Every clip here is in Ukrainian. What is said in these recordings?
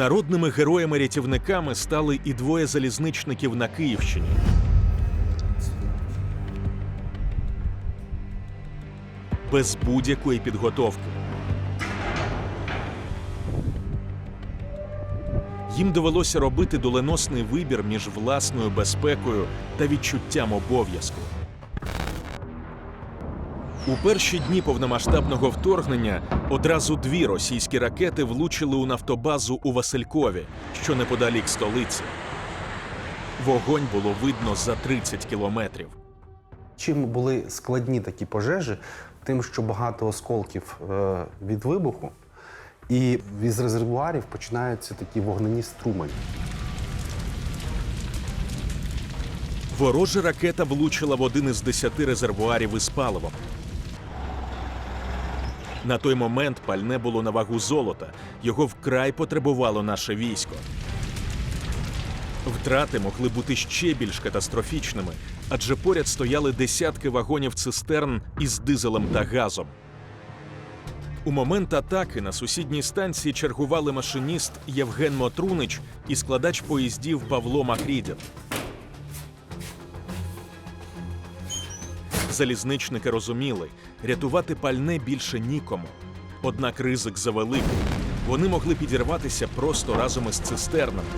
Народними героями-рятівниками стали і двоє залізничників на Київщині. Без будь-якої підготовки. Їм довелося робити доленосний вибір між власною безпекою та відчуттям обов'язку. У перші дні повномасштабного вторгнення одразу дві російські ракети влучили у нафтобазу у Василькові, що неподалік столиці. Вогонь було видно за 30 кілометрів. Чим були складні такі пожежі, тим, що багато осколків е, від вибуху, і із резервуарів починаються такі вогнені струмені. Ворожа ракета влучила в один із десяти резервуарів із паливом. На той момент пальне було на вагу золота. Його вкрай потребувало наше військо. Втрати могли бути ще більш катастрофічними, адже поряд стояли десятки вагонів цистерн із дизелем та газом. У момент атаки на сусідній станції чергували машиніст Євген Мотрунич і складач поїздів Павло Макрідін. Залізничники розуміли, рятувати пальне більше нікому. Однак ризик завеликий. Вони могли підірватися просто разом із цистернами.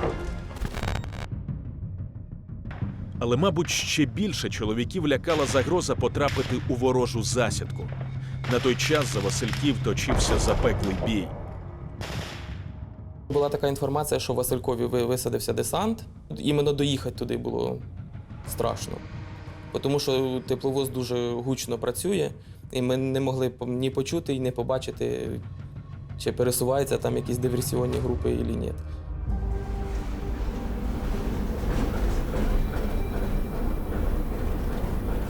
Але, мабуть, ще більше чоловіків лякала загроза потрапити у ворожу засідку. На той час за Васильків точився запеклий бій. Була така інформація, що Василькові висадився десант. Іменно доїхати туди було страшно. Тому що тепловоз дуже гучно працює, і ми не могли ні почути, ні побачити, чи пересуваються там якісь диверсіонні групи чи ні.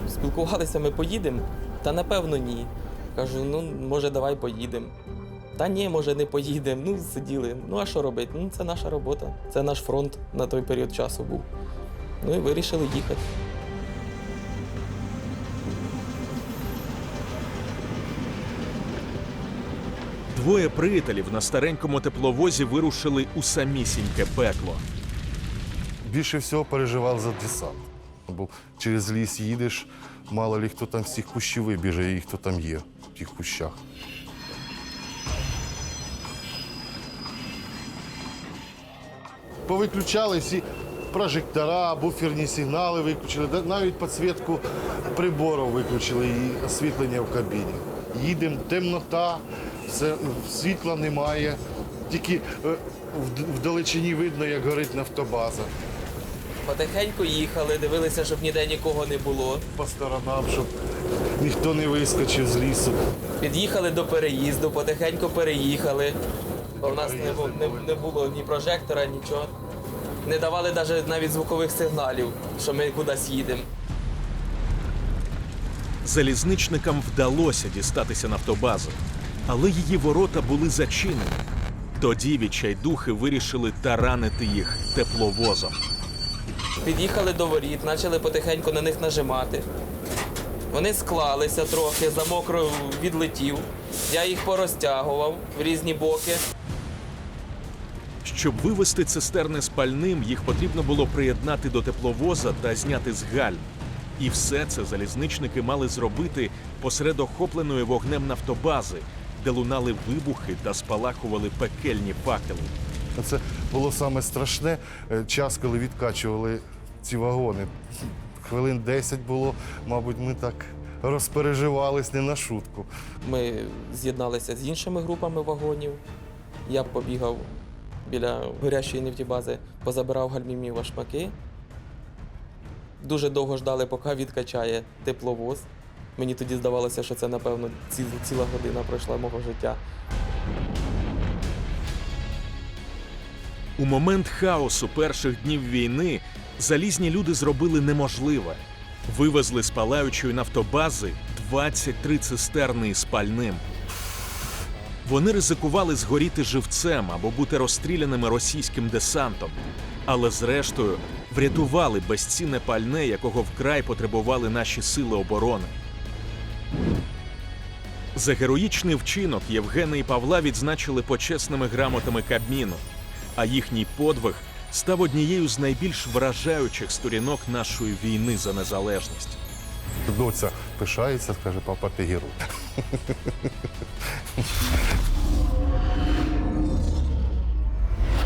Спілкувалися, ми поїдемо? Та напевно ні. Кажу, ну може, давай поїдемо. Та ні, може, не поїдемо. Ну, сиділи. Ну а що робити? Ну, це наша робота. Це наш фронт на той період часу був. Ну і вирішили їхати. Двоє приятелів на старенькому тепловозі вирушили у самісіньке пекло. Більше всього переживав за десант. Бо через ліс їдеш, мало лі хто там з цих кущів вибіже і хто там є в тих кущах. Повиключали всі прожектора, буферні сигнали виключили, навіть підсвітку приборів виключили і освітлення в кабіні. Їдемо, темнота, все, світла немає. Тільки е, в- вдалечині видно, як горить нафтобаза. Потихеньку їхали, дивилися, щоб ніде нікого не було. по сторонам, щоб ніхто не вискочив з лісу. Під'їхали до переїзду, потихеньку переїхали. Бо в нас не, не, не було ні прожектора, нічого. Не давали навіть навіть звукових сигналів, що ми кудись їдемо. Залізничникам вдалося дістатися нафтобази, але її ворота були зачинені. Тоді відчайдухи вирішили таранити їх тепловозом. Під'їхали до воріт, почали потихеньку на них нажимати. Вони склалися трохи, замок відлетів. Я їх порозтягував в різні боки. Щоб вивести цистерни з пальним, їх потрібно було приєднати до тепловоза та зняти з гальм. І все це залізничники мали зробити посеред охопленої вогнем нафтобази, де лунали вибухи та спалахували пекельні факели. Це було саме страшне е, час, коли відкачували ці вагони. Хвилин 10 було, мабуть, ми так розпереживались не на шутку. Ми з'єдналися з іншими групами вагонів. Я побігав біля горящої нефтібази, позабирав гальмівні вашмаки. Дуже довго ждали, поки відкачає тепловоз. Мені тоді здавалося, що це, напевно, ці- ціла година пройшла мого життя. У момент хаосу перших днів війни залізні люди зробили неможливе. Вивезли з палаючої нафтобази 23 цистерни із пальним. Вони ризикували згоріти живцем або бути розстріляними російським десантом, але зрештою врятували безцінне пальне, якого вкрай потребували наші сили оборони. За героїчний вчинок Євгена і Павла відзначили почесними грамотами Кабміну. А їхній подвиг став однією з найбільш вражаючих сторінок нашої війни за незалежність. Доця пишається, скаже, папа, ти герой.